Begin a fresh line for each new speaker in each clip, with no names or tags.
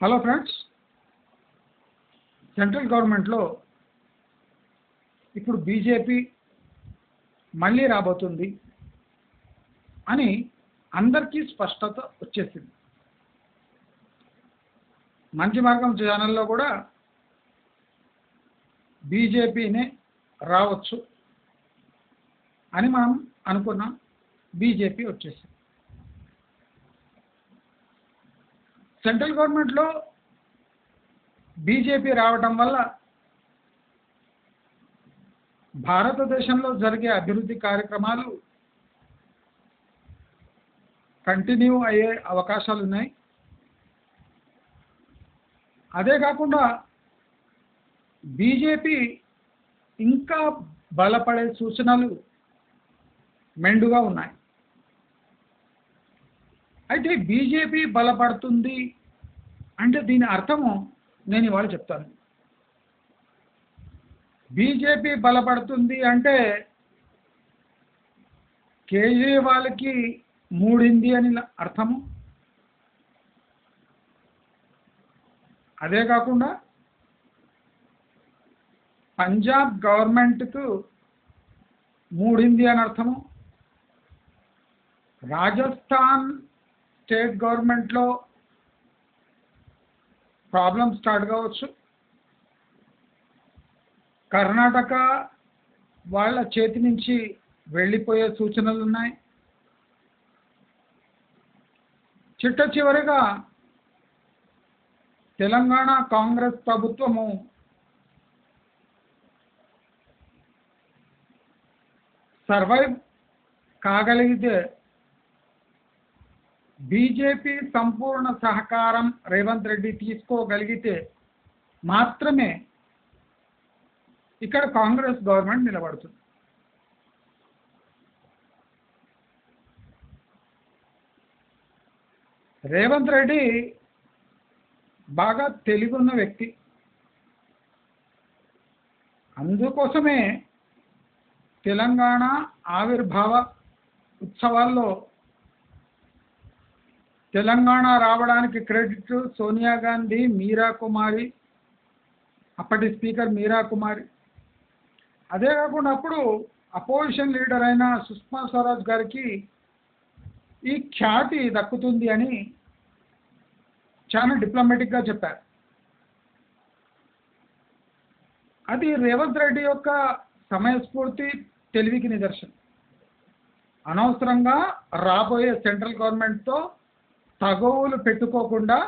Hello friends central గవర్నమెంట్లో ఇప్పుడు BJP మళ్ళీ రాబోతుంది అని అందరికీ స్పష్టత వచ్చేసింది. మంచి మార్గం ఛానల్లో కూడా బీజేపీనే రావచ్చు అని మనం అనుకున్నాం. బీజేపీ వచ్చేసింది. సెంట్రల్ గవర్నమెంట్లో బీజేపీ రావటం వల్ల భారతదేశంలో జరిగే అభివృద్ధి కార్యక్రమాలు కంటిన్యూ అయ్యే అవకాశాలు ఉన్నాయి. అదే కాకుండా బీజేపీ ఇంకా బలపడే సూచనలు మెండుగా ఉన్నాయి. అయితే బీజేపీ బలపడుతుంది అంటే దీని అర్థము నేను ఇవాళ చెప్తాను. బీజేపీ బలపడుతుంది అంటే కేజ్రీవాల్కి మూడింది అని అర్థము. అదే కాకుండా పంజాబ్ గవర్నమెంట్కు మూడింది అని అర్థము. రాజస్థాన్ స్టేట్ గవర్నమెంట్లో ప్రాబ్లం స్టార్ట్ కావచ్చు. కర్ణాటక వాళ్ళ చేతి నుంచి వెళ్ళిపోయే సూచనలు ఉన్నాయి. చిట్ట చివరిగా తెలంగాణ కాంగ్రెస్ ప్రభుత్వము సర్వైవ్ కాగలిగితే బీజేపీ సంపూర్ణ సహకారం రేవంత్ రెడ్డి తీసుకోగలిగితే మాత్రమే ఇక్కడ కాంగ్రెస్ గవర్నమెంట్ నిలబడుతుంది. రేవంత్ రెడ్డి బాగా తెలివున్న వ్యక్తి. అందుకోసమే తెలంగాణ ఆవిర్భావ ఉత్సవాల్లో తెలంగాణ రావడానికి క్రెడిట్ సోనియా గాంధీ మీరా కుమారి అప్పటి స్పీకర్ మీరా కుమారి. అదే కాకుండా అప్పుడు అపోజిషన్ లీడర్ అయిన సుష్మా స్వరాజ్ గారికి ఈ ఖ్యాతి దక్కుతుంది అని చాలా డిప్లొమాటిక్గా చెప్పారు. అది రేవంత్ రెడ్డి యొక్క సమయస్ఫూర్తి తెలివికి నిదర్శనం. అనవసరంగా రాబోయే సెంట్రల్ గవర్నమెంట్తో తగవులు పెట్టుకోకుండా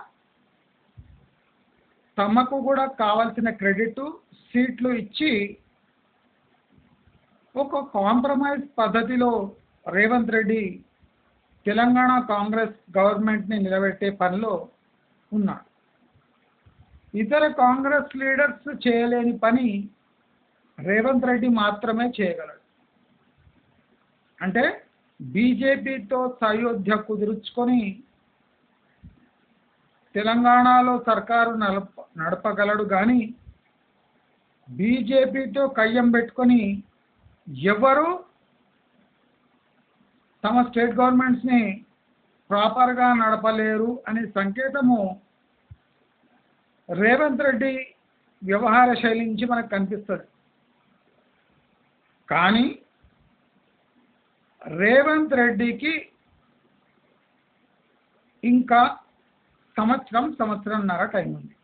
తమకు కూడా కావాల్సిన క్రెడిట్ సీట్లు ఇచ్చి ఒక కాంప్రమైజ్ పద్ధతిలో రేవంత్ రెడ్డి తెలంగాణ కాంగ్రెస్ గవర్నమెంట్ని నిలబెట్టే పనిలో ఉన్నాడు. ఇతర కాంగ్రెస్ లీడర్స్ చేయలేని పని రేవంత్ రెడ్డి మాత్రమే చేయగలడు. అంటే బీజేపీతో సయోధ్య కుదుర్చుకొని తెలంగాణలో సర్కారు నడప నడపగలడు కానీ బీజేపీతో కయ్యం పెట్టుకొని ఎవరు తమ స్టేట్ గవర్నమెంట్స్ని ప్రాపర్గా నడపలేరు అనే సంకేతము రేవంత్ రెడ్డి వ్యవహార శైలి నుంచి మనకు కనిపిస్తుంది. కానీ రేవంత్ రెడ్డికి ఇంకా సంవత్సరం సంవత్సరంన్నర టైం ఉంది.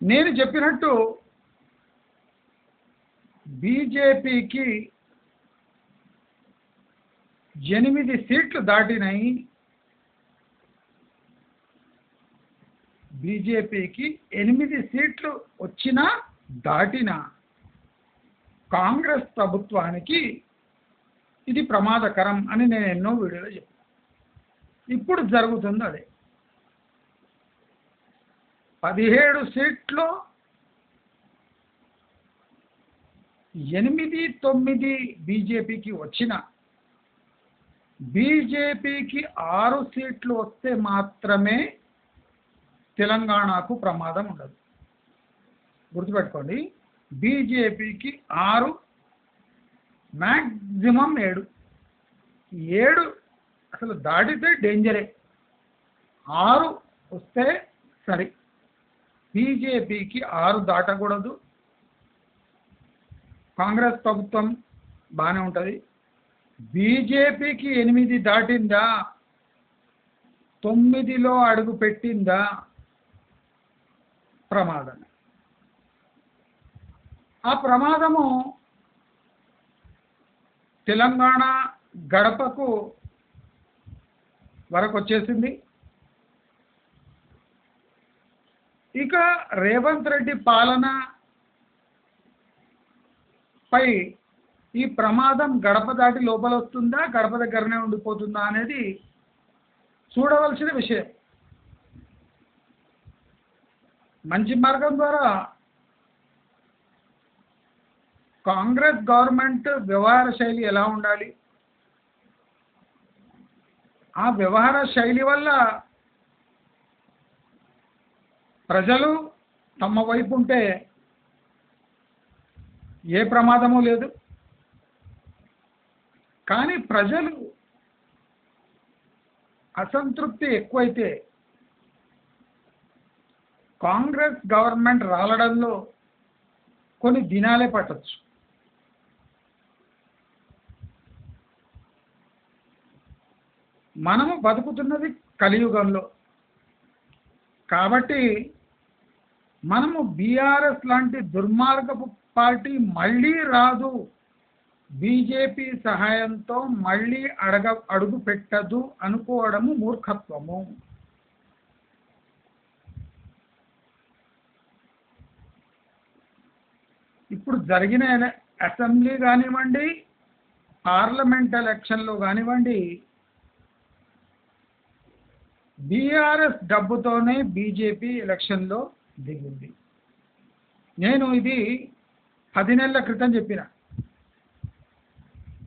నేను చెప్పినట్టు బీజేపీకి ఎనిమిది సీట్లు దాటినాయి బీజేపీకి ఎనిమిది సీట్లు వచ్చినా దాటినా కాంగ్రెస్ ప్రభుత్వానికి ఇది ప్రమాదకరం అని నేను ఎన్నో వీడియోలో చెప్పాను. ఇప్పుడు జరుగుతుంది అదే. పదిహేడు సీట్లు ఎనిమిది తొమ్మిది బీజేపీకి వచ్చిన బీజేపీకి ఆరు సీట్లు వస్తే మాత్రమే తెలంగాణకు ప్రమాదం ఉండదు. గుర్తుపెట్టుకోండి బీజేపీకి ఆరు మ్యాక్సిమం ఏడు. ఏడు అసలు దాటితే డేంజరే ఆరు వస్తే సరి. బీజేపీకి ఆరు దాటకూడదు. కాంగ్రెస్ ప్రభుత్వం బాగానే ఉంటుంది. బీజేపీకి ఎనిమిది దాటిందా? తొమ్మిదిలో అడుగు పెట్టిందా? ప్రమాదం. ఆ ప్రమాదము తెలంగాణ గడపకు వరకు వచ్చేసింది ఇక రేవంత్ రెడ్డి పాలన పై ఈ ప్రమాదం గడప దాటి లోపల వస్తుందా గడప దగ్గరనే ఉండిపోతుందా అనేది చూడవలసిన విషయం. మంచి మార్గం ద్వారా కాంగ్రెస్ గవర్నమెంట్ వ్యవహార శైలి ఎలా ఉండాలి? ఆ వ్యవహార శైలి వల్ల ప్రజలు తమ వైపు ఉంటే ఏ ప్రమాదము లేదు. కానీ ప్రజలు అసంతృప్తి ఎక్కువైతే కాంగ్రెస్ గవర్నమెంట్ రాలడంలో కొన్ని దినాలే పట్టచ్చు. మనము బతుకుతున్నది కలియుగంలో. కాబట్టి మనము బీఆర్ఎస్ లాంటి దుర్మార్గపు పార్టీ మళ్ళీ రాదు. బీజేపీ సహాయంతో మళ్ళీ అడగ అడుగు పెట్టదు అనుకోవడము మూర్ఖత్వము. ఇప్పుడు జరిగిన అసెంబ్లీ కానివ్వండి పార్లమెంట్ ఎలక్షన్లు కానివ్వండి బీఆర్ఎస్ డబ్బుతోనే బీజేపీ ఎలక్షన్లో దిగింది. నేను ఇది పది నెలల క్రితం చెప్పిన.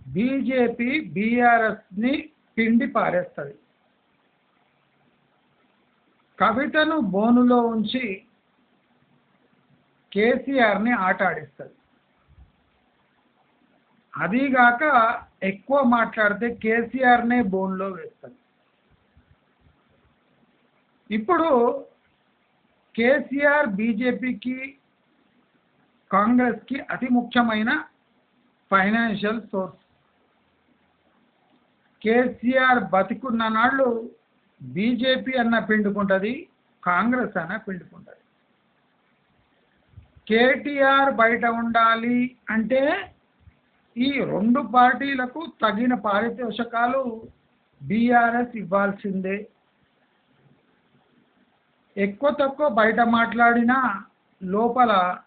బీజేపీ బీఆర్ఎస్ని పిండి పారేస్తుంది. కవితను బోనులో ఉంచి కేసీఆర్ని ఆట ఆడిస్తుంది అదీగాక ఎక్కువ మాట్లాడితే కేసీఆర్నే బోన్లో వేస్తుంది. ఇప్పుడు కేసీఆర్ బీజేపీకి కాంగ్రెస్కి అతి ముఖ్యమైన ఫైనాన్షియల్ సోర్స్. కేసీఆర్ బతికున్న నాళ్ళు బీజేపీ అన్న పిండుకుంటుంది కాంగ్రెస్ అన్న పిండుకుంటుంది. కేటీఆర్ బయట ఉండాలి అంటే ఈ రెండు పార్టీలకు తగిన పారితోషకాలు బీఆర్ఎస్ ఇవ్వాల్సిందే. ఎక్కువ తక్కువ బయట మాట్లాడినా లోపల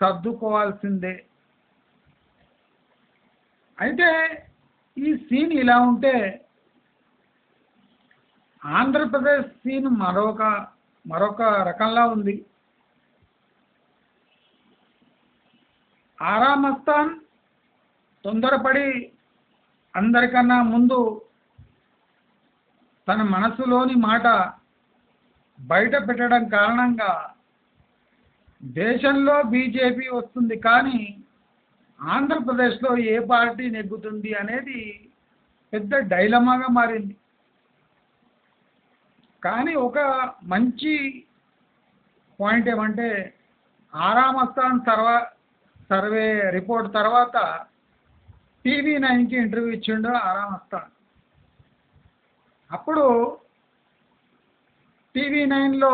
సర్దుకోవాల్సిందే. అయితే ఈ సీన్ ఇలా ఉంటే ఆంధ్రప్రదేశ్ సీన్ మరొక మరొక రకంలా ఉంది. ఆరామస్థాన్ తొందరపడి అందరికన్నా ముందు తన మనసులోని మాట బయట పెట్టడం కారణంగా దేశంలో బీజేపీ వస్తుంది కానీ ఆంధ్రప్రదేశ్లో ఏ పార్టీ నెగ్గుతుంది అనేది పెద్ద డైలమాగా మారింది. కానీ ఒక మంచి పాయింట్ ఏమంటే ఆరామస్థాన్ సర్వా సర్వే రిపోర్ట్ తర్వాత టీవీ నైన్కి ఇంటర్వ్యూ ఇచ్చిండు ఆరామస్థాన్. అప్పుడు టీవీ నైన్లో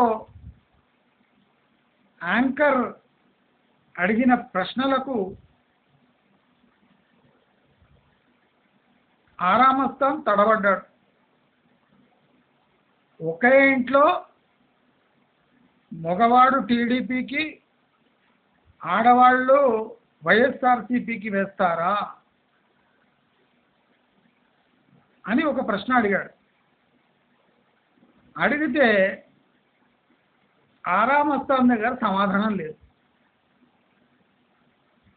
యాంకర్ అడిగిన ప్రశ్నలకు ఆరామస్థాన్ తడబడ్డాడు. ఒకే ఇంట్లో మగవాడు టీడీపీకి ఆడవాళ్ళు వైఎస్ఆర్సీపీకి వేస్తారా అని ఒక ప్రశ్న అడిగాడు. అడిగితే ఆరామస్థానం దగ్గర సమాధానం లేదు.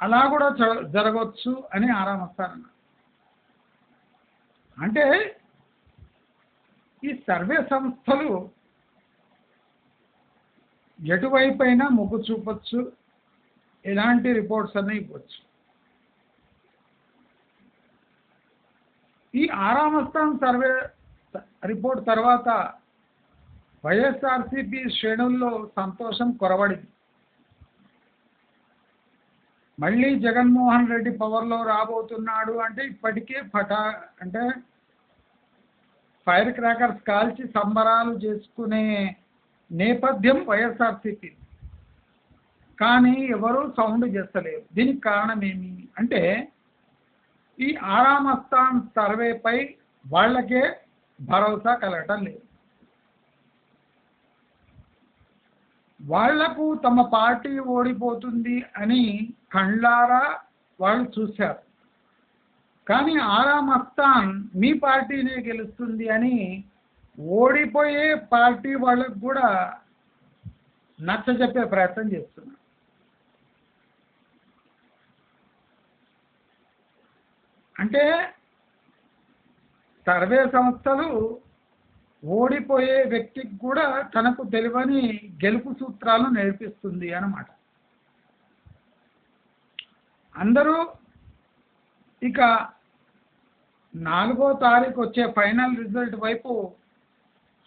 అలా కూడా జరగవచ్చు అని ఆరామస్థాన్ అంటే ఈ సర్వే సంస్థలు ఎటువైపైనా మొగ్గు చూపొచ్చు ఎలాంటి రిపోర్ట్స్ అన్నీ ఇవ్వచ్చు. ఈ ఆరామస్థానం సర్వే రిపోర్ట్ తర్వాత వైఎస్ఆర్సీపీ శ్రేణుల్లో సంతోషం కొరవడింది. మళ్ళీ జగన్మోహన్ రెడ్డి పవర్లో రాబోతున్నాడు అంటే ఇప్పటికే పటా అంటే ఫైర్ క్రాకర్స్ కాల్చి సంబరాలు చేసుకునే నేపథ్యం వైఎస్ఆర్సీపీ. కానీ ఎవరు సౌండ్ చేస్తలేరు. దీనికి కారణం ఏమి అంటే ఈ ఆరామస్థాన్ సర్వేపై వాళ్ళకే భరోసా కలగటం లేదు. వాళ్ళకు తమ పార్టీ ఓడిపోతుంది అని కళ్ళారా వాళ్ళు చూశారు. కానీ ఆరామస్థాన్ మీ పార్టీనే గెలుస్తుంది అని ఓడిపోయే పార్టీ వాళ్ళకు కూడా నచ్చ చెప్పే ప్రయత్నం చేస్తున్నారు. అంటే సర్వే సంస్థలు ఓడిపోయే వ్యక్తికి కూడా తనకు తెలియని గెలుపు సూత్రాలు నేర్పిస్తుంది అన్నమాట. అందరూ ఇక నాలుగో తారీఖు వచ్చే ఫైనల్ రిజల్ట్ వైపు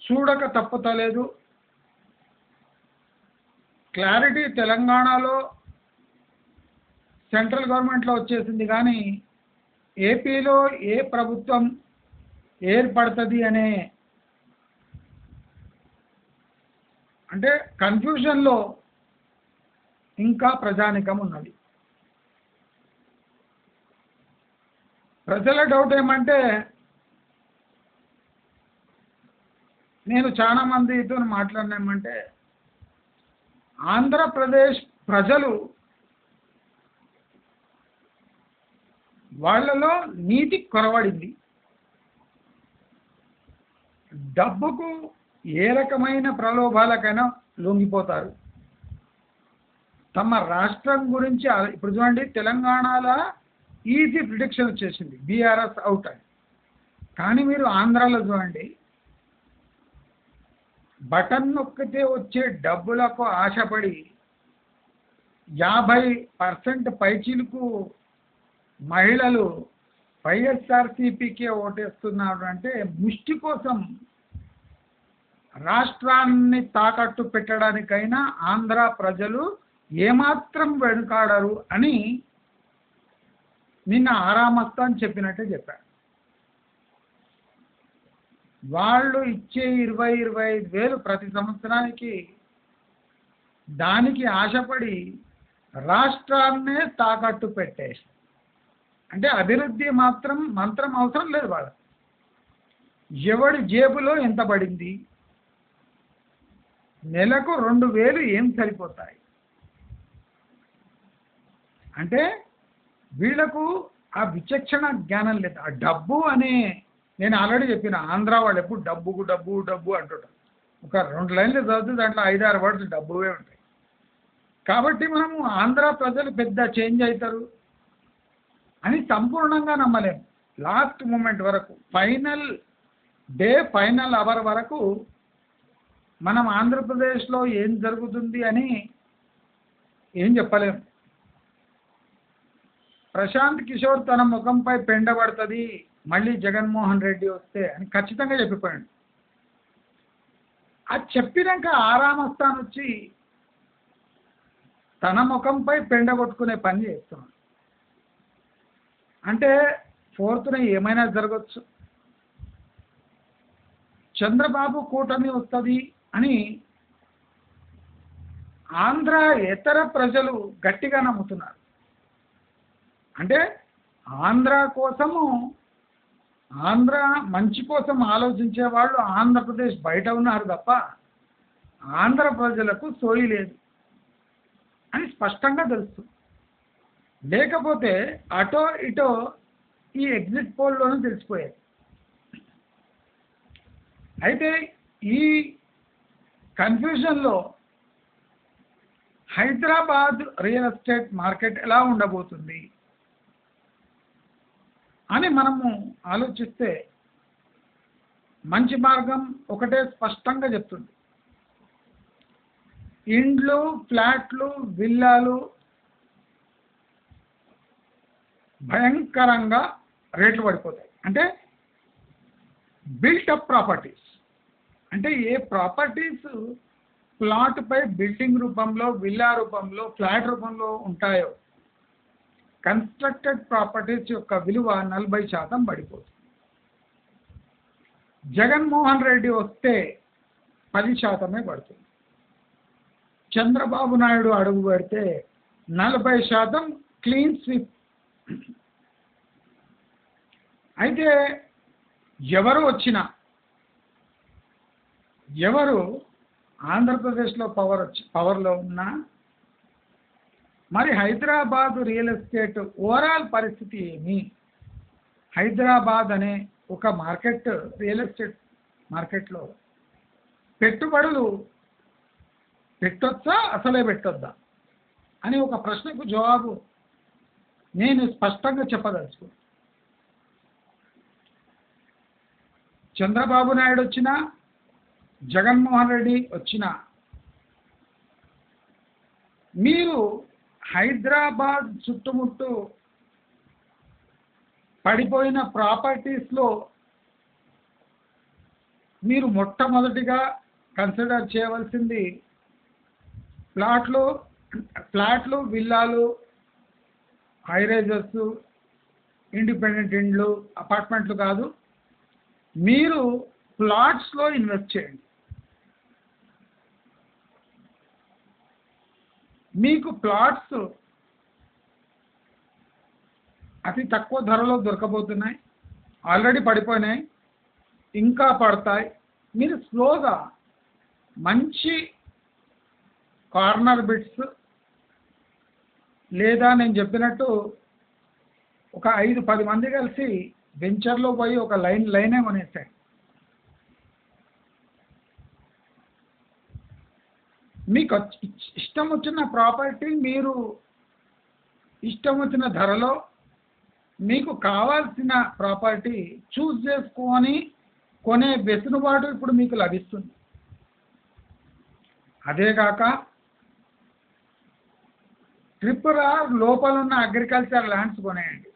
చూడక తప్పుతలేదు. క్లారిటీ తెలంగాణలో సెంట్రల్ గవర్నమెంట్లో వచ్చేసింది కానీ ఏపీలో ఏ ప్రభుత్వం ఏర్పడుతుంది అనే అంటే కన్ఫ్యూజన్లో ఇంకా ప్రజానికం ఉన్నది ప్రజల డౌట్ ఏమంటే నేను చాలా మందితో మాట్లాడినామంటే ఆంధ్రప్రదేశ్ ప్రజలు వాళ్ళలో నీతి కొరవడింది. డబ్బుకు ఏ రకమైన ప్రలోభాలకైనా లొంగిపోతారు. తమ రాష్ట్రం గురించి ఇప్పుడు చూడండి తెలంగాణలో ఈజీ ప్రిడిక్షన్ వచ్చేసింది బీఆర్ఎస్ అవుట్ అని. కానీ మీరు ఆంధ్రాలో చూడండి బటన్ నొక్కితే వచ్చే డబ్బులకు ఆశపడి యాభై పర్సెంట్ పైచీలకు మహిళలు వైఎస్ఆర్సీపీకే ఓటేస్తున్నారు అంటే ముష్టి కోసం రాష్ట్రాన్ని తాకట్టు పెట్టడానికైనా ఆంధ్ర ప్రజలు ఏమాత్రం వెనుకాడరు అని నిన్న ఆరామస్తాన్ చెప్పినట్టే చెప్పారు. వాళ్ళు ఇచ్చే ఇరవై ఇరవై ఐదు వేలు ప్రతి సంవత్సరానికి దానికి ఆశపడి రాష్ట్రాన్నే తాకట్టు పెట్టేసి అంటే అభివృద్ధి మాత్రం మంత్రం అవసరం లేదు వాళ్ళ ఎవడి జేబులో ఎంత పడింది? నెలకు రెండు వేలు ఏం సరిపోతాయి? అంటే వీళ్ళకు ఆ విచక్షణ జ్ఞానం లేదు. ఆ డబ్బు అనే నేను ఆల్రెడీ చెప్పిన ఆంధ్ర వాళ్ళు ఎప్పుడు డబ్బుకు డబ్బు డబ్బు అంటుంటారు. ఒక రెండు లైన్లు చదివితే దాంట్లో ఐదారు వర్డ్స్ డబ్బువే ఉంటాయి. కాబట్టి మనము ఆంధ్ర ప్రజలు పెద్ద చేంజ్ అవుతారు అని సంపూర్ణంగా నమ్మలేము. లాస్ట్ మూమెంట్ వరకు ఫైనల్ డే ఫైనల్ అవర్ వరకు మనం ఆంధ్రప్రదేశ్లో ఏం జరుగుతుంది అని ఏం చెప్పలేము ప్రశాంత్ కిషోర్ తన ముఖంపై పెండబడుతుంది మళ్ళీ జగన్మోహన్ రెడ్డి వస్తే అని ఖచ్చితంగా చెప్పిపోయాడు. అది చెప్పినాక ఆరామస్థాన్ వచ్చి తన ముఖంపై పెండ కొట్టుకునే పని చేస్తున్నాడు. అంటే ఫోర్త్న ఏమైనా జరగచ్చు. చంద్రబాబు కూటమి వస్తుంది అని ఆంధ్ర ఇతర ప్రజలు గట్టిగా నమ్ముతున్నారు. అంటే ఆంధ్ర కోసము ఆంధ్ర మంచి కోసం ఆలోచించే వాళ్ళు ఆంధ్రప్రదేశ్ బయట ఉన్నారు తప్ప ఆంధ్ర ప్రజలకు సోయి లేదు అని స్పష్టంగా తెలుస్తుంది. లేకపోతే అటో ఇటో ఈ ఎగ్జిట్ పోల్లోనూ తెలిసిపోయేది. అయితే ఈ కన్ఫ్యూజన్లో హైదరాబాద్ రియల్ ఎస్టేట్ మార్కెట్ ఎలా ఉండబోతుంది అని మనము ఆలోచిస్తే మంచి మార్గం ఒకటే స్పష్టంగా చెప్తుంది. ఇండ్లు ఫ్లాట్లు విల్లాలు భయంకరంగా రేట్లు పడిపోతాయి. అంటే బిల్ట్ అప్ ప్రాపర్టీస్. అంటే ఏ ప్రాపర్టీస్ ప్లాట్ పై బిల్డింగ్ రూపంలో విల్లా రూపంలో ఫ్లాట్ రూపంలో ఉంటాయో కన్స్ట్రక్టెడ్ ప్రాపర్టీస్ యొక్క విలువ నలభై శాతం పడిపోతుంది. జగన్మోహన్ రెడ్డి వస్తే పది శాతమే పడుతుంది. చంద్రబాబు నాయుడు అడుగు పెడితే నలభై శాతం క్లీన్ స్వీప్. అయితే ఎవరు వచ్చినా ఎవరు ఆంధ్రప్రదేశ్లో పవర్ వచ్చి పవర్లో ఉన్నా మరి హైదరాబాద్ రియల్ ఎస్టేట్ ఓవరాల్ పరిస్థితి ఏమి? హైదరాబాద్ అనే ఒక మార్కెట్ రియల్ ఎస్టేట్ మార్కెట్లో పెట్టుబడులు పెట్టొచ్చా? అసలే పెట్టొద్దా? అని ఒక ప్రశ్నకు జవాబు నేను స్పష్టంగా చెప్పదలుచుకున్నాను చంద్రబాబు నాయుడు వచ్చినా జగన్మోహన్ రెడ్డి వచ్చిన మీరు హైదరాబాద్ చుట్టుముట్టు పడిపోయిన ప్రాపర్టీస్లో మీరు మొట్టమొదటిగా కన్సిడర్ చేయవలసింది ప్లాట్లు ఫ్లాట్లు విల్లాలు హైరైజర్స్ ఇండిపెండెంట్ ఇండ్లు అపార్ట్మెంట్లు కాదు. మీరు ప్లాట్స్లో ఇన్వెస్ట్ చేయండి. మీకు ప్లాట్స్ అతి తక్కువ ధరలో దొరకబోతున్నాయి. ఆల్రెడీ పడిపోయినాయి. ఇంకా పడతాయి. మీరు స్లోగా మంచి కార్నర్ బిట్స్ లేదా నేను చెప్పినట్టు ఒక ఐదు పది మంది కలిసి వెంచర్లో పోయి ఒక లైన్ లైనే కొనేసాయి మీకు ఇష్టం వచ్చిన ప్రాపర్టీ మీరు ఇష్టం వచ్చిన ధరలో మీకు కావాల్సిన ప్రాపర్టీ చూస్ చేసుకొని కొనే వెసులుబాటు ఇప్పుడు మీకు లభిస్తుంది. అదే కాక లోపల ఉన్న అగ్రికల్చర్ ల్యాండ్స్ కొనేయండి.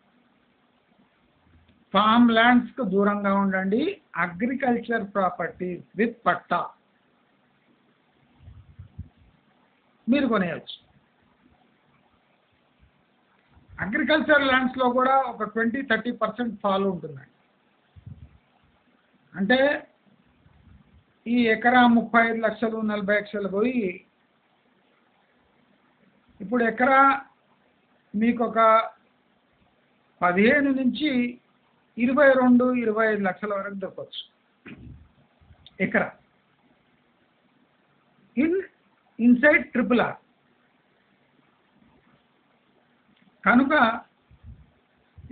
ఫామ్ ల్యాండ్స్కు దూరంగా ఉండండి. అగ్రికల్చర్ ప్రాపర్టీస్ విత్ పట్టా. మీరు కొనేయచ్చు. అగ్రికల్చర్ ల్యాండ్స్లో కూడా ఒక ట్వంటీ థర్టీ పర్సెంట్ ఫాల్ ఉంటుందండి. అంటే ఈ ఎకరా ముప్పై ఐదు లక్షలు నలభై లక్షలు పోయి ఇప్పుడు ఎకరా మీకు ఒక పదిహేను నుంచి ఇరవై రెండు ఇరవై ఐదు లక్షల వరకు దొరకవచ్చు. ఎకరా. In inside triple R. కనుక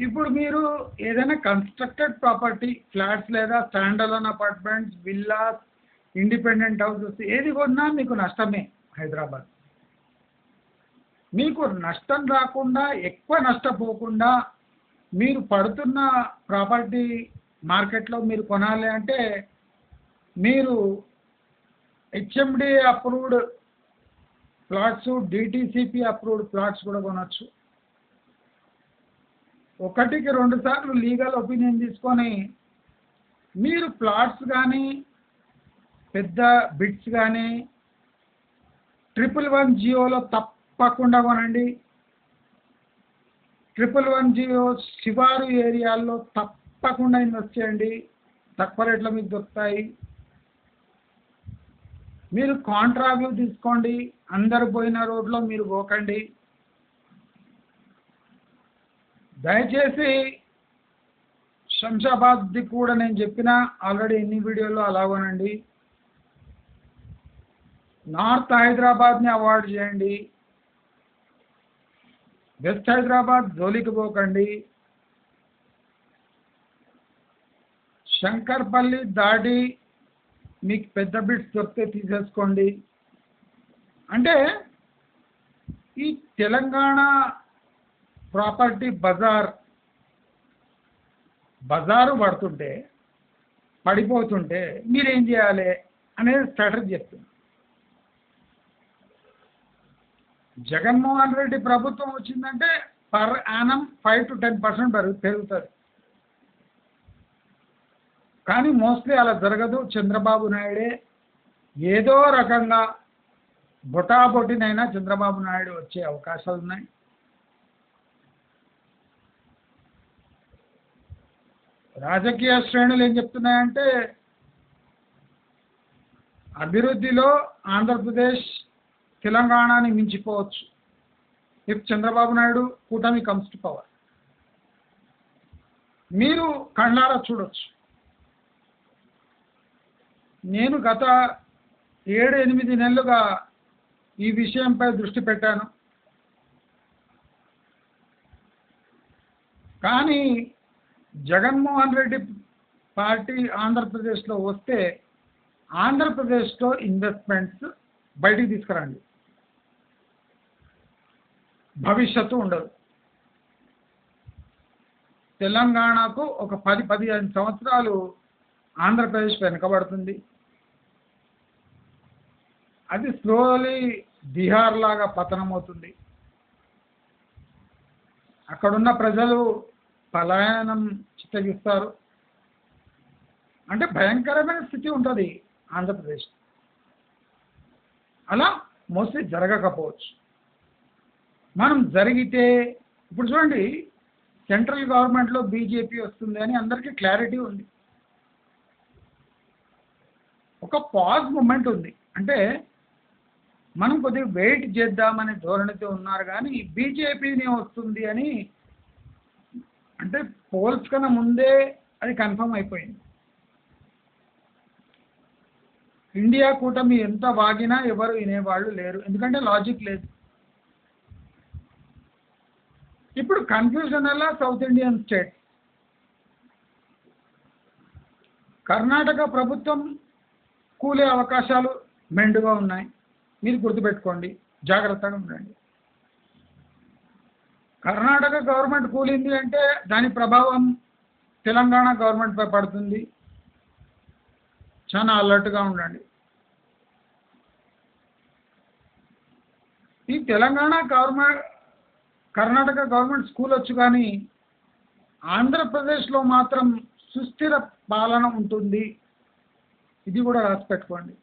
ఇప్పుడు మీరు ఏదైనా కన్స్ట్రక్టెడ్ ప్రాపర్టీ ఫ్లాట్స్ లేదా standalone apartments villas independent houses ఏది కొన్నా మీకు నష్టమే హైదరాబాద్. మీకు నష్టం రాకుండా ఎక్కువ నష్టపోకుండా మీరు పడుతున్న ప్రాపర్టీ మార్కెట్లో మీరు కొనాలి అంటే మీరు HMD approved plots DTCP approved plots కూడా కొనవచ్చు ఒకటికి రెండు సార్లు లీగల్ ఒపీనియన్ తీసుకొని మీరు ప్లాట్స్ కానీ పెద్ద బిట్స్ కానీ ట్రిపుల్ వన్ జియోలో తప్పకుండా కొనండి. ట్రిపుల్ వన్ జియో శివారు ఏరియాల్లో తప్పకుండా ఇన్వెస్ట్ చేయండి. తక్కువ రేట్లో మీకు దొరుకుతాయి. మీరు కాంట్రాక్ట్లు తీసుకోండి. అందరు పోయిన రోడ్లో మీరు పోకండి. దయచేసి శంషాబాద్ది కూడా నేను చెప్పిన ఆల్రెడీ ఎన్ని వీడియోలో అలాగోనండి. నార్త్ హైదరాబాద్ని అవాయిడ్ చేయండి. వెస్ట్ హైదరాబాద్ జోలికి పోకండి. శంకర్పల్లి దాడి మీకు పెద్ద బిట్స్ దొరికితే తీసేసుకోండి. అంటే ఈ తెలంగాణ ప్రాపర్టీ బజార్ బజారు పడుతుంటే పడిపోతుంటే మీరేం చేయాలి అనేది స్ట్రాటజీ చెప్తుంది. జగన్మోహన్ రెడ్డి ప్రభుత్వం వచ్చిందంటే per annum five to ten percent పెరుగు పెరుగుతుంది. కానీ మోస్ట్లీ అలా జరగదు. చంద్రబాబు నాయుడే ఏదో రకంగా బొటాబొటినైనా చంద్రబాబు నాయుడు వచ్చే అవకాశాలు ఉన్నాయి. రాజకీయ శ్రేణులు ఏం చెప్తున్నాయంటే అభివృద్ధిలో ఆంధ్రప్రదేశ్ తెలంగాణని మించిపోవచ్చు. ఇఫ్ చంద్రబాబు నాయుడు కూటమి కమ్స్ టు పవర్ మీరు కళ్ళారా చూడొచ్చు. నేను గత ఏడు ఎనిమిది నెలలుగా ఈ విషయంపై దృష్టి పెట్టాను. కానీ జగన్మోహన్ రెడ్డి పార్టీ ఆంధ్రప్రదేశ్లో వస్తే ఆంధ్రప్రదేశ్లో ఇన్వెస్ట్మెంట్స్ బయటికి తీసుకురండి. భవిష్యత్తు ఉండదు. తెలంగాణకు ఒక పది పదిహేను సంవత్సరాలు ఆంధ్రప్రదేశ్ వెనుకబడుతుంది. అది స్లోలీ బీహార్ లాగా పతనమవుతుంది. అక్కడున్న ప్రజలు పలాయనం చిత్తగిస్తారు. అంటే భయంకరమైన స్థితి ఉంటుంది ఆంధ్రప్రదేశ్. అలా మోస్ట్లీ జరగకపోవచ్చు. మనం జరిగితే ఇప్పుడు చూడండి సెంట్రల్ గవర్నమెంట్లో బీజేపీ వస్తుంది అని అందరికీ క్లారిటీ ఉంది. ఒక పాజ్ మూమెంట్ ఉంది. అంటే మనం కొద్దిగా వెయిట్ చేద్దామనే ధోరణితో ఉన్నారు కానీ బీజేపీని వస్తుంది అని అంటే పోల్స్ కన్నా ముందే అది కన్ఫర్మ్ అయిపోయింది. ఇండియా కూటమి ఎంత వాగినా ఎవరు వినేవాళ్ళు లేరు. ఎందుకంటే లాజిక్ లేదు. ఇప్పుడు కన్ఫ్యూజన్ అలా సౌత్ ఇండియన్ స్టేట్ కర్ణాటక ప్రభుత్వం కూలే అవకాశాలు మెండుగా ఉన్నాయి. మీరు గుర్తుపెట్టుకోండి. జాగ్రత్తగా ఉండండి. కర్ణాటక గవర్నమెంట్ కూలింది అంటే దాని ప్రభావం తెలంగాణ గవర్నమెంట్పై పడుతుంది. చాలా అలర్ట్గా ఉండండి. ఈ Telangana government Karnataka government school వచ్చు కానీ ఆంధ్రప్రదేశ్లో మాత్రం సుస్థిర పాలన ఉంటుంది. ఇది కూడా రాసి పెట్టుకోండి.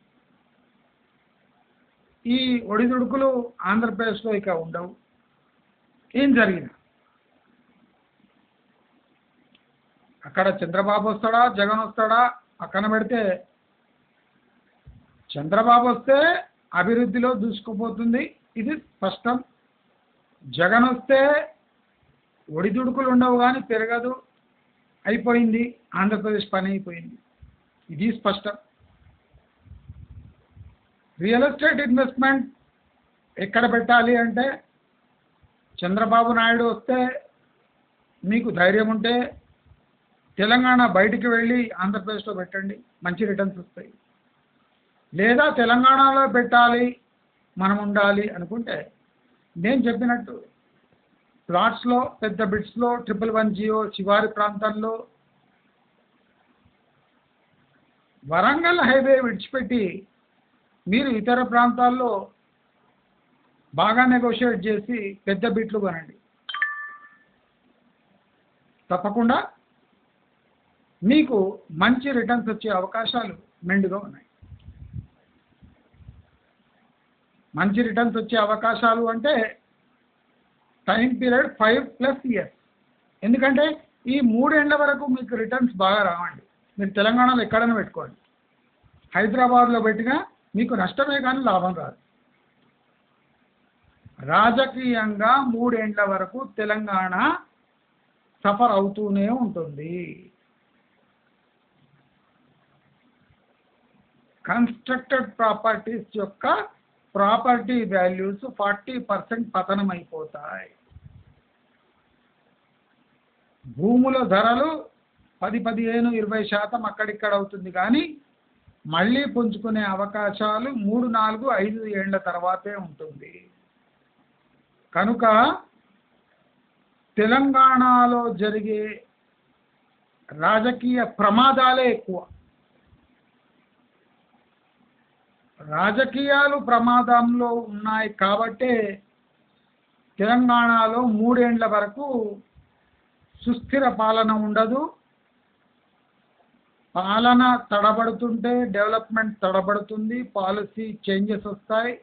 ఈ ఒడిదుడుకులు ఆంధ్రప్రదేశ్లో ఇక ఉండవు. ఏం జరిగింది అక్కడ చంద్రబాబు వస్తాడా? జగన్ వస్తాడా? పక్కన పెడితే చంద్రబాబు వస్తే అభివృద్ధిలో దూసుకుపోతుంది. ఇది స్పష్టం. జగన్ వస్తే ఒడిదుడుకులు ఉండవు కానీ పెరగదు అయిపోయింది. ఆంధ్రప్రదేశ్ పని అయిపోయింది. ఇది స్పష్టం. రియల్ ఎస్టేట్ ఇన్వెస్ట్మెంట్ ఎక్కడ పెట్టాలి అంటే చంద్రబాబు నాయుడు వస్తే మీకు ధైర్యం ఉంటే తెలంగాణ బయటికి వెళ్ళి ఆంధ్రప్రదేశ్లో పెట్టండి మంచి రిటర్న్స్ వస్తాయి. లేదా తెలంగాణలో పెట్టాలి మనం ఉండాలి అనుకుంటే నేను చెప్పినట్టు ప్లాట్స్లో పెద్ద బిట్స్లో ట్రిపుల్ వన్ జియో శివారి ప్రాంతాల్లో వరంగల్ హైవే విడిచిపెట్టి మీరు ఇతర ప్రాంతాల్లో బాగా నెగోషియేట్ చేసి పెద్ద బిట్లు కొనండి. తప్పకుండా మీకు మంచి రిటర్న్స్ వచ్చే అవకాశాలు మెండుగా ఉన్నాయి. మంచి రిటర్న్స్ వచ్చే అవకాశాలు అంటే time period five plus years ఎందుకంటే ఈ మూడేళ్ళ వరకు మీకు రిటర్న్స్ బాగా రావండి. మీరు తెలంగాణలో ఎక్కడైనా పెట్టుకోండి. హైదరాబాద్లో పెట్టినా మీకు నష్టమే కానీ లాభం రాదు. రాజకీయంగా మూడేండ్ల వరకు తెలంగాణ సఫర్ అవుతూనే ఉంటుంది. కన్స్ట్రక్టెడ్ ప్రాపర్టీస్ యొక్క ప్రాపర్టీ వాల్యూస్ ఫార్టీ పర్సెంట్ పతనం అయిపోతాయి భూముల ధరలు పది పదిహేను ఇరవై శాతం అక్కడిక్కడ అవుతుంది కానీ మళ్ళీ పుంజుకునే అవకాశాలు మూడు నాలుగు ఐదు ఏళ్ళ తర్వాతే ఉంటుంది. కనుక తెలంగాణలో జరిగే రాజకీయ ప్రమాదాలే ఎక్కువ. రాజకీయాలు ప్రమాదంలో ఉన్నాయి కాబట్టే తెలంగాణలో మూడేండ్ల వరకు సుస్థిర పాలన ఉండదు. పాలన తడబడుతుంటే డెవలప్మెంట్ తడబడుతుంది పాలసీ చేంజెస్ వస్తాయి.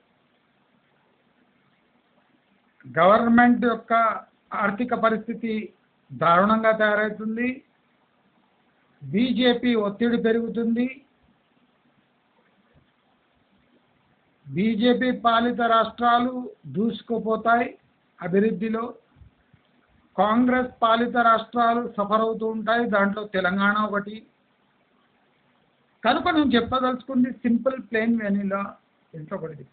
గవర్నమెంట్ యొక్క ఆర్థిక పరిస్థితి దారుణంగా తయారవుతుంది. బీజేపీ ఒత్తిడి పెరుగుతుంది. బీజేపీ పాలిత రాష్ట్రాలు దూసుకుపోతాయి అభివృద్ధిలో. కాంగ్రెస్ పాలిత రాష్ట్రాలు సఫర్ అవుతూ ఉంటాయి. దాంట్లో తెలంగాణ ఒకటి కనుక నేను చెప్పదలుచుకుంది సింపుల్ ప్లెయిన్ వెనీలా ఇంట్లో ఒకటి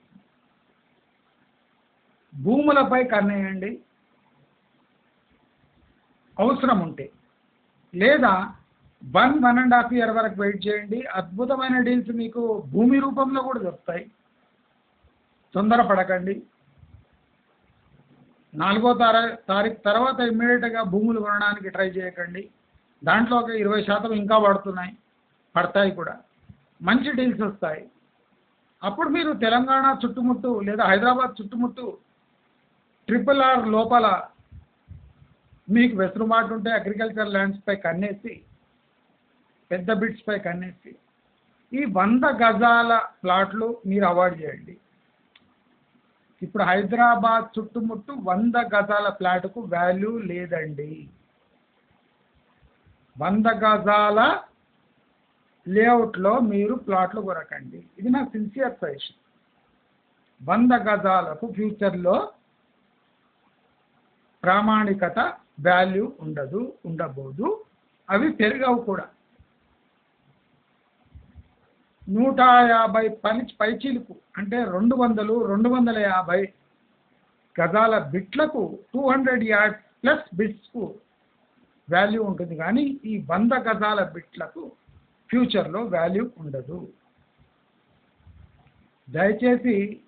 భూములపై కన్నేయండి అవసరం ఉంటే. లేదా one one and half year వరకు వెయిట్ చేయండి. అద్భుతమైన డీల్స్ మీకు భూమి రూపంలో కూడా దొరుకుతాయి. తొందరపడకండి. నాలుగో తార తారీఖు తర్వాత ఇమ్మీడియట్గా భూములు కొనడానికి ట్రై చేయకండి. దాంట్లో ఒక ఇరవై శాతం ఇంకా పడుతున్నాయి పడతాయి కూడా. మంచి డీల్స్ వస్తాయి. అప్పుడు మీరు తెలంగాణ చుట్టుముట్టు లేదా హైదరాబాద్ చుట్టుముట్టు ట్రిపుల్ ఆర్ లోపల మీకు వెసులుబాటు ఉంటే అగ్రికల్చర్ ల్యాండ్స్పై కన్నేసి పెద్ద బిట్స్పై కన్నేసి ఈ వంద గజాల ప్లాట్లు మీరు అవాయిడ్ చేయండి. ఇప్పుడు హైదరాబాద్ చుట్టుముట్టు వంద గజాల ప్లాట్కు వాల్యూ లేదండి. వంద గజాల లేఅవుట్లో మీరు ప్లాట్లు కొరకండి. ఇది నా సిన్సియర్ సజెషన్ వంద గజాలకు ఫ్యూచర్లో ప్రామాణికత వాల్యూ ఉండదు ఉండబోదు. అవి పెరగవు కూడా. నూట యాభై పని పైచీలకు అంటే రెండు వందలు రెండు వందల యాభై గజాల బిట్లకు టూ హండ్రెడ్ యార్డ్స్ ప్లస్ బిట్స్కు వాల్యూ ఉంటుంది. కానీ ఈ వంద గజాల బిట్లకు ఫ్యూచర్లో వాల్యూ ఉండదు. దయచేసి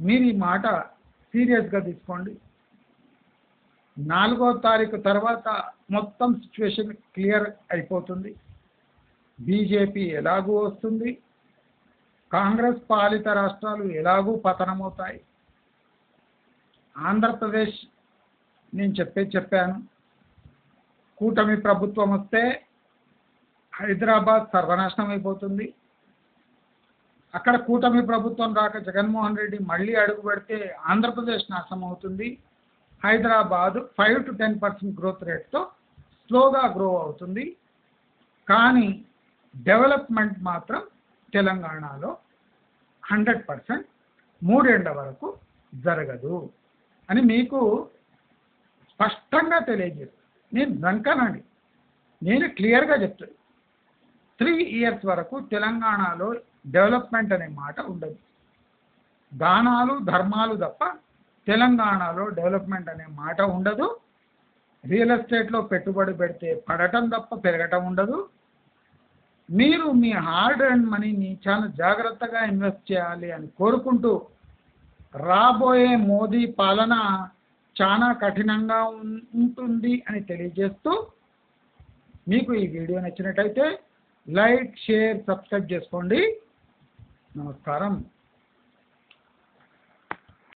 మీరు ఈ మాట సీరియస్గా తీసుకోండి. నాలుగో తారీఖు తర్వాత మొత్తం సిచ్యువేషన్ క్లియర్ అయిపోతుంది. బీజేపీ ఎలాగూ వస్తుంది. కాంగ్రెస్ పాలిత రాష్ట్రాలు ఎలాగూ పతనమవుతాయి. ఆంధ్రప్రదేశ్ నేను చెప్పే చెప్పాను. కూటమి ప్రభుత్వం వస్తే హైదరాబాద్ సర్వనాశనం అయిపోతుంది. అక్కడ కూటమి ప్రభుత్వం రాక జగన్మోహన్ రెడ్డి మళ్ళీ అడుగు పెడితే ఆంధ్రప్రదేశ్ నాశనం అవుతుంది. Hyderabad five to ten percent growth రేట్తో స్లోగా గ్రో అవుతుంది. కానీ డెవలప్మెంట్ మాత్రం తెలంగాణలో హండ్రెడ్ పర్సెంట్ మూడేళ్ళ వరకు జరగదు అని మీకు స్పష్టంగా తెలియజేస్తాను నేను దంకనండి నేను క్లియర్గా చెప్తాను త్రీ ఇయర్స్ వరకు తెలంగాణలో డెవలప్మెంట్ అనే మాట ఉండదు. దానాలు ధర్మాలు తప్ప తెలంగాణలో డెవలప్మెంట్ అనే మాట ఉండదు. రియల్ ఎస్టేట్లో పెట్టుబడి పెడితే పడటం తప్ప పెరగటం ఉండదు. మీరు మీ హార్డ్ అండ్ మనీని చాలా జాగ్రత్తగా ఇన్వెస్ట్ చేయాలి అని కోరుకుంటూ రాబోయే మోదీ పాలన చాలా కఠినంగా ఉంటుంది అని తెలియజేస్తూ మీకు ఈ వీడియో నచ్చినట్టయితే లైక్ షేర్ సబ్స్క్రైబ్ చేసుకోండి. నమస్కారం.